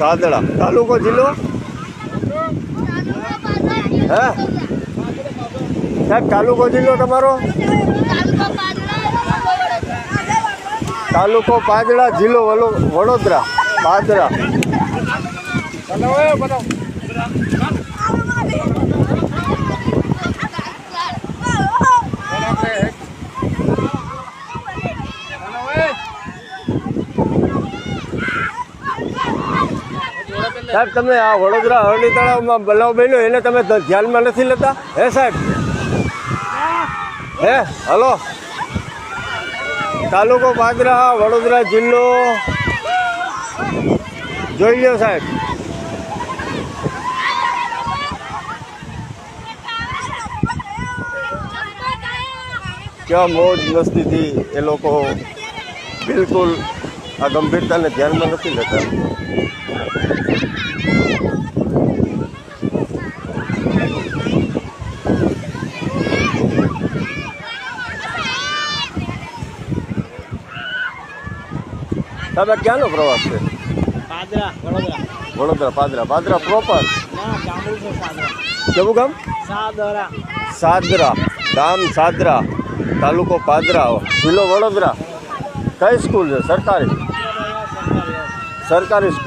સાદડા. તાલુકો જિલ્લો? હે? સાહેબ તાલુકો જિલ્લો તમારો? તાલુકો પાદડા જિલ્લો વડોદરા. પાદરા. સાહેબ, તમે આ વડોદરા અરણી તળાવમાં બનાવ બન્યો, એને તમે ધ્યાનમાં નથી લેતા? હે સાહેબ? હે, હલો? તાલુકો પાદરા વડોદરા જિલ્લો. જોઈ લો સાહેબ. કેવા મોજ મસ્તીથી એ લોકો બિલકુલ આ ગંભીરતાને ધ્યાનમાં નથી લેતા. તમે ક્યાંનો પ્રવાસ છે પાદરા વડોદરા વડોદરા પાદરા પાદરા પ્રોપર ના ગામડું છે પાદરા કેવું ગામ સાદરા સાદરા ગામ સાદરા તાલુકો પાદરા જિલ્લો વડોદરા કઈ સ્કૂલ છે સરકારી સરકારી સરકારી સ્કૂલ